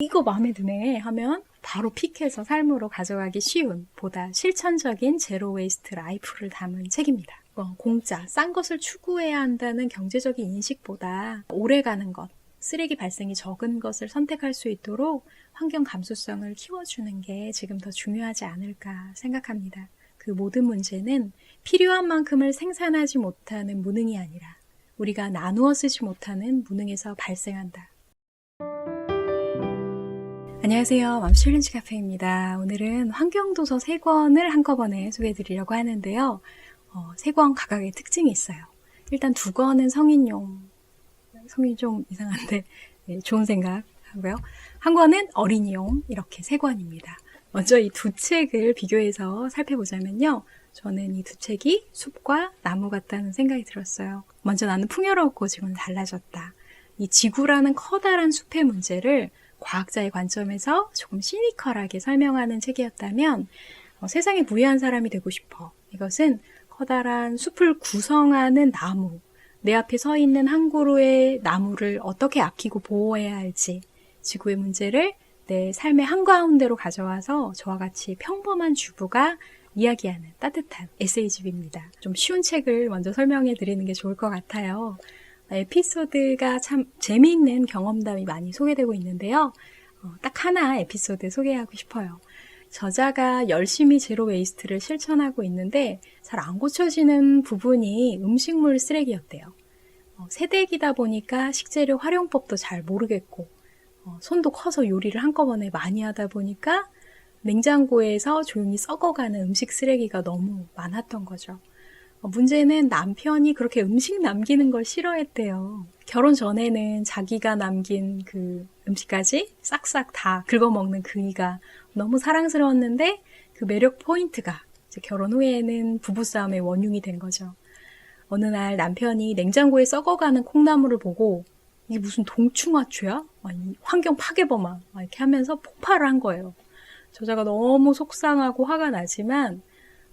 이거 마음에 드네 하면 바로 픽해서 삶으로 가져가기 쉬운 보다 실천적인 제로 웨이스트 라이프를 담은 책입니다. 어, 공짜, 싼 것을 추구해야 한다는 경제적인 인식보다 오래 가는 것, 쓰레기 발생이 적은 것을 선택할 수 있도록 환경 감수성을 키워주는 게 지금 더 중요하지 않을까 생각합니다. 그 모든 문제는 필요한 만큼을 생산하지 못하는 무능이 아니라 우리가 나누어 쓰지 못하는 무능에서 발생한다. 안녕하세요. 맘 챌린지 카페입니다. 오늘은 환경도서 3권을 한꺼번에 소개해드리려고 하는데요. 어, 3권 각각의 특징이 있어요. 일단 두 권은 성인용, 성이 좀 이상한데 네, 좋은 생각 하고요. 한 권은 어린이용 이렇게 세 권입니다. 먼저 이 두 책을 비교해서 살펴보자면요. 저는 이 두 책이 숲과 나무 같다는 생각이 들었어요. 먼저 나는 풍요롭고 지구는 달라졌다. 이 지구라는 커다란 숲의 문제를 과학자의 관점에서 조금 시니컬하게 설명하는 책이었다면 어, 세상에 무해한 사람이 되고 싶어. 이것은 커다란 숲을 구성하는 나무, 내 앞에 서 있는 한 그루의 나무를 어떻게 아끼고 보호해야 할지, 지구의 문제를 내 삶의 한가운데로 가져와서 저와 같이 평범한 주부가 이야기하는 따뜻한 에세이집입니다. 좀 쉬운 책을 먼저 설명해 드리는 게 좋을 것 같아요. 에피소드가 참 재미있는 경험담이 많이 소개되고 있는데요. 어, 딱 하나 에피소드 소개하고 싶어요. 저자가 열심히 제로 웨이스트를 실천하고 있는데 잘 안 고쳐지는 부분이 음식물 쓰레기였대요. 어, 세대기다 보니까 식재료 활용법도 잘 모르겠고 어, 손도 커서 요리를 한꺼번에 많이 하다 보니까 냉장고에서 조용히 썩어가는 음식 쓰레기가 너무 많았던 거죠. 어, 문제는 남편이 그렇게 음식 남기는 걸 싫어했대요. 결혼 전에는 자기가 남긴 그 음식까지 싹싹 다 긁어먹는 그이가 너무 사랑스러웠는데 그 매력 포인트가 결혼 후에는 부부싸움의 원흉이 된 거죠. 어느 날 남편이 냉장고에 썩어가는 콩나물을 보고 이게 무슨 동충하초야? 환경 파괴범아 막 이렇게 하면서 폭발을 한 거예요. 저자가 너무 속상하고 화가 나지만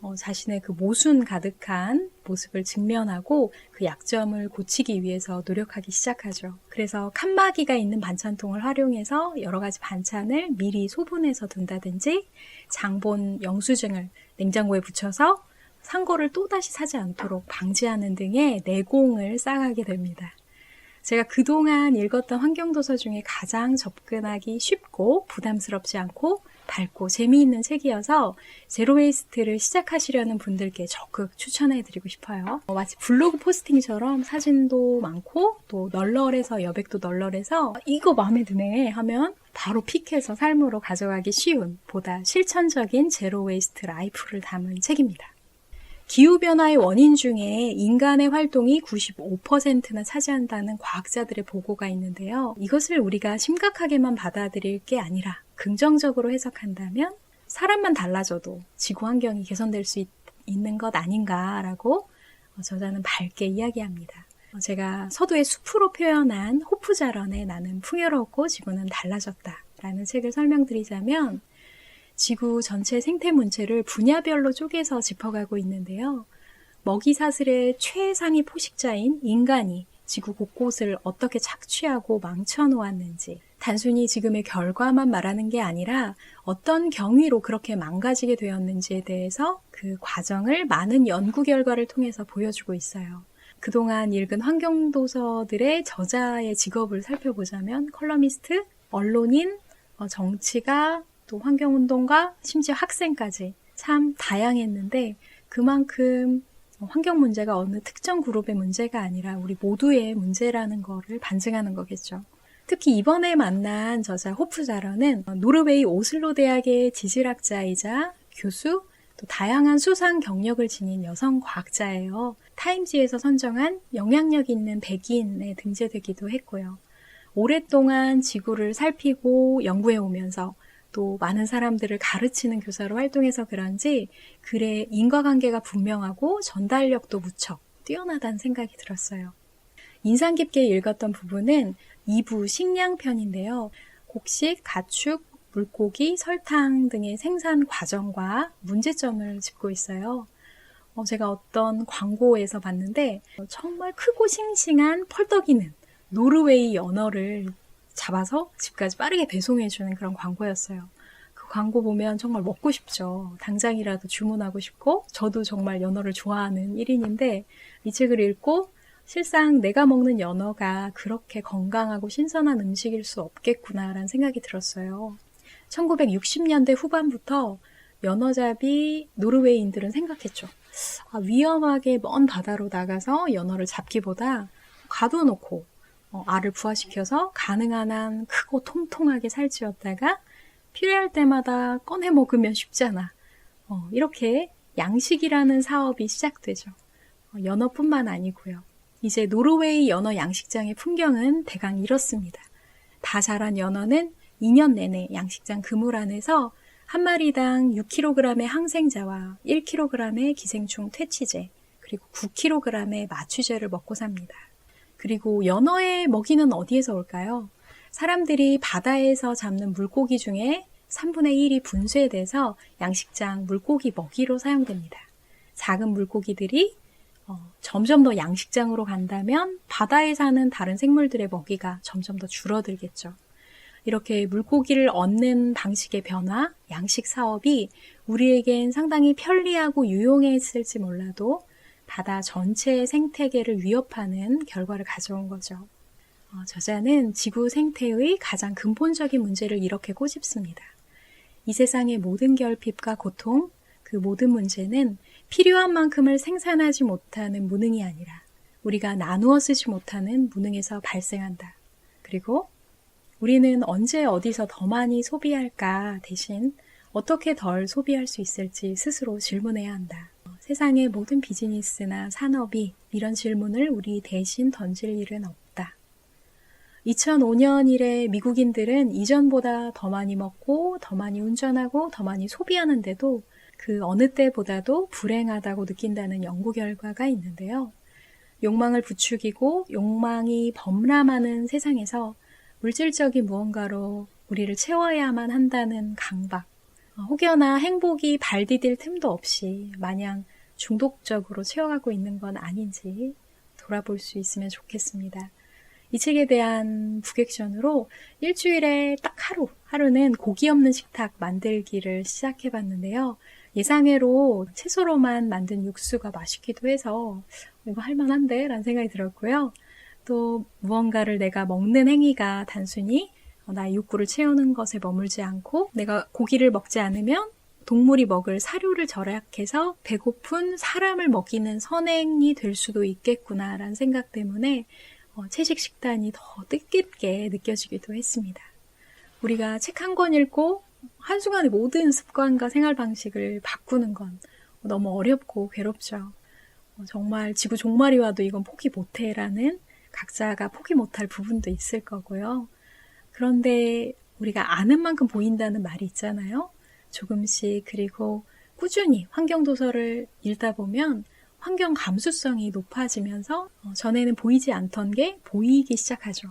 어, 자신의 그 모순 가득한 모습을 직면하고 그 약점을 고치기 위해서 노력하기 시작하죠. 그래서 칸막이가 있는 반찬통을 활용해서 여러 가지 반찬을 미리 소분해서 둔다든지 장본 영수증을 냉장고에 붙여서 산 거를 또다시 사지 않도록 방지하는 등의 내공을 쌓아가게 됩니다. 제가 그동안 읽었던 환경도서 중에 가장 접근하기 쉽고 부담스럽지 않고 밝고 재미있는 책이어서 제로웨이스트를 시작하시려는 분들께 적극 추천해드리고 싶어요. 어, 마치 블로그 포스팅처럼 사진도 많고 또 널널해서 여백도 널널해서 이거 마음에 드네 하면 바로 픽해서 삶으로 가져가기 쉬운 보다 실천적인 제로웨이스트 라이프를 담은 책입니다. 기후변화의 원인 중에 인간의 활동이 95%나 차지한다는 과학자들의 보고가 있는데요. 이것을 우리가 심각하게만 받아들일 게 아니라 긍정적으로 해석한다면 사람만 달라져도 지구 환경이 개선될 수 있, 있는 것 아닌가라고 저자는 밝게 이야기합니다. 제가 서두의 숲으로 표현한 호프자런의 나는 풍요롭고 지구는 달라졌다 라는 책을 설명드리자면 지구 전체 생태 문제를 분야별로 쪼개서 짚어가고 있는데요. 먹이 사슬의 최상위 포식자인 인간이 지구 곳곳을 어떻게 착취하고 망쳐놓았는지, 단순히 지금의 결과만 말하는 게 아니라 어떤 경위로 그렇게 망가지게 되었는지에 대해서 그 과정을 많은 연구 결과를 통해서 보여주고 있어요. 그동안 읽은 환경도서들의 저자의 직업을 살펴보자면 컬러미스트, 언론인, 어, 정치가, 또 환경운동가, 심지어 학생까지 참 다양했는데 그만큼 환경 문제가 어느 특정 그룹의 문제가 아니라 우리 모두의 문제라는 거를 반증하는 거겠죠. 특히 이번에 만난 저자 호프자러는 노르웨이 오슬로 대학의 지질학자이자 교수, 또 다양한 수상 경력을 지닌 여성 과학자예요. 타임지에서 선정한 영향력 있는 백인에 등재되기도 했고요. 오랫동안 지구를 살피고 연구해 오면서 또 많은 사람들을 가르치는 교사로 활동해서 그런지 글의 인과관계가 분명하고 전달력도 무척 뛰어나다는 생각이 들었어요. 인상 깊게 읽었던 부분은 2부 식량편인데요. 곡식, 가축, 물고기, 설탕 등의 생산 과정과 문제점을 짚고 있어요. 어, 제가 어떤 광고에서 봤는데 정말 크고 싱싱한 펄떡이는 노르웨이 연어를 잡아서 집까지 빠르게 배송해주는 그런 광고였어요. 그 광고 보면 정말 먹고 싶죠. 당장이라도 주문하고 싶고, 저도 정말 연어를 좋아하는 1인인데, 이 책을 읽고, 실상 내가 먹는 연어가 그렇게 건강하고 신선한 음식일 수 없겠구나라는 생각이 들었어요. 1960년대 후반부터 연어잡이 노르웨이인들은 생각했죠. 아, 위험하게 먼 바다로 나가서 연어를 잡기보다 가둬놓고 어, 알을 부화시켜서 가능한 한 크고 통통하게 살찌웠다가 필요할 때마다 꺼내 먹으면 쉽잖아. 어, 이렇게 양식이라는 사업이 시작되죠. 어, 연어뿐만 아니고요. 이제 노르웨이 연어 양식장의 풍경은 대강 이렇습니다. 다 자란 연어는 2년 내내 양식장 그물 안에서 한 마리당 6kg의 항생자와 1kg의 기생충 퇴치제, 그리고 9kg의 마취제를 먹고 삽니다. 그리고 연어의 먹이는 어디에서 올까요? 사람들이 바다에서 잡는 물고기 중에 3분의 1이 분쇄돼서 양식장 물고기 먹이로 사용됩니다. 작은 물고기들이 어, 점점 더 양식장으로 간다면 바다에 사는 다른 생물들의 먹이가 점점 더 줄어들겠죠. 이렇게 물고기를 얻는 방식의 변화, 양식 사업이 우리에겐 상당히 편리하고 유용했을지 몰라도 바다 전체의 생태계를 위협하는 결과를 가져온 거죠. 어, 저자는 지구 생태의 가장 근본적인 문제를 이렇게 꼬집습니다. 이 세상의 모든 결핍과 고통, 그 모든 문제는 필요한 만큼을 생산하지 못하는 무능이 아니라 우리가 나누어 쓰지 못하는 무능에서 발생한다. 그리고 우리는 언제 어디서 더 많이 소비할까 대신 어떻게 덜 소비할 수 있을지 스스로 질문해야 한다. 세상의 모든 비즈니스나 산업이 이런 질문을 우리 대신 던질 일은 없다. 2005년 이래 미국인들은 이전보다 더 많이 먹고, 더 많이 운전하고, 더 많이 소비하는데도 그 어느 때보다도 불행하다고 느낀다는 연구 결과가 있는데요. 욕망을 부추기고 욕망이 범람하는 세상에서 물질적인 무언가로 우리를 채워야만 한다는 강박, 어, 혹여나 행복이 발디딜 틈도 없이 마냥 중독적으로 채워가고 있는 건 아닌지 돌아볼 수 있으면 좋겠습니다. 이 책에 대한 부객션으로 일주일에 딱 하루, 하루는 고기 없는 식탁 만들기를 시작해 봤는데요. 예상외로 채소로만 만든 육수가 맛있기도 해서 이거 할만한데? 라는 생각이 들었고요. 또 무언가를 내가 먹는 행위가 단순히 나의 욕구를 채우는 것에 머물지 않고 내가 고기를 먹지 않으면 동물이 먹을 사료를 절약해서 배고픈 사람을 먹이는 선행이 될 수도 있겠구나라는 생각 때문에 어, 채식 식단이 더 뜻깊게 느껴지기도 했습니다. 우리가 책 한 권 읽고 한순간에 모든 습관과 생활 방식을 바꾸는 건 너무 어렵고 괴롭죠. 어, 정말 지구 종말이 와도 이건 포기 못해라는 각자가 포기 못할 부분도 있을 거고요. 그런데 우리가 아는 만큼 보인다는 말이 있잖아요. 조금씩 그리고 꾸준히 환경도서를 읽다 보면 환경 감수성이 높아지면서 어, 전에는 보이지 않던 게 보이기 시작하죠.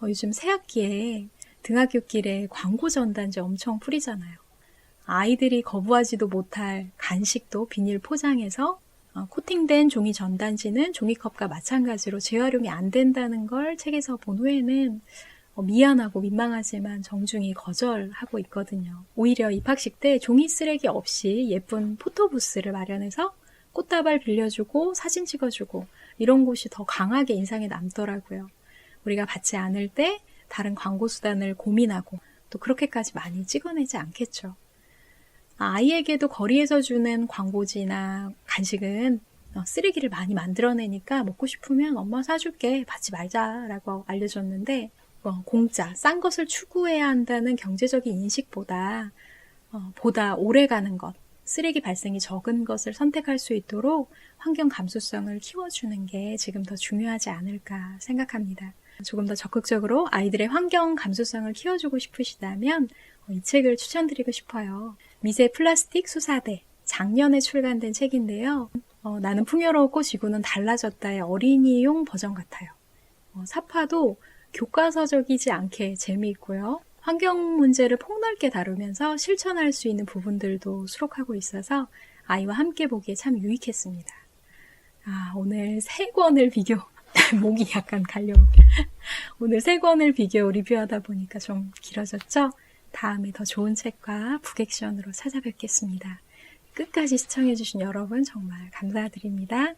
어, 요즘 새학기에 등하굣길에 광고 전단지 엄청 뿌리잖아요. 아이들이 거부하지도 못할 간식도 비닐 포장해서 어, 코팅된 종이 전단지는 종이컵과 마찬가지로 재활용이 안 된다는 걸 책에서 본 후에는 어, 미안하고 민망하지만 정중히 거절하고 있거든요. 오히려 입학식 때 종이 쓰레기 없이 예쁜 포토부스를 마련해서 꽃다발 빌려주고 사진 찍어주고 이런 곳이 더 강하게 인상에 남더라고요. 우리가 받지 않을 때 다른 광고 수단을 고민하고 또 그렇게까지 많이 찍어내지 않겠죠. 아이에게도 거리에서 주는 광고지나 간식은 어, 쓰레기를 많이 만들어내니까 먹고 싶으면 엄마 사줄게 받지 말자라고 알려줬는데 어, 공짜 싼 것을 추구해야 한다는 경제적인 인식보다 어, 보다 오래 가는 것 쓰레기 발생이 적은 것을 선택할 수 있도록 환경 감수성을 키워주는 게 지금 더 중요하지 않을까 생각합니다. 조금 더 적극적으로 아이들의 환경 감수성을 키워주고 싶으시다면 이 책을 추천드리고 싶어요. 미세 플라스틱 수사대 작년에 출간된 책인데요. 어, 나는 풍요로웠고 지구는 달라졌다의 어린이용 버전 같아요. 어, 사파도 교과서적이지 않게 재미있고요. 환경 문제를 폭넓게 다루면서 실천할 수 있는 부분들도 수록하고 있어서 아이와 함께 보기에 참 유익했습니다. 아, 오늘 세 권을 비교, 목이 약간 갈려오게. 오늘 세 권을 비교 리뷰하다 보니까 좀 길어졌죠? 다음에 더 좋은 책과 북액션으로 찾아뵙겠습니다. 끝까지 시청해주신 여러분 정말 감사드립니다.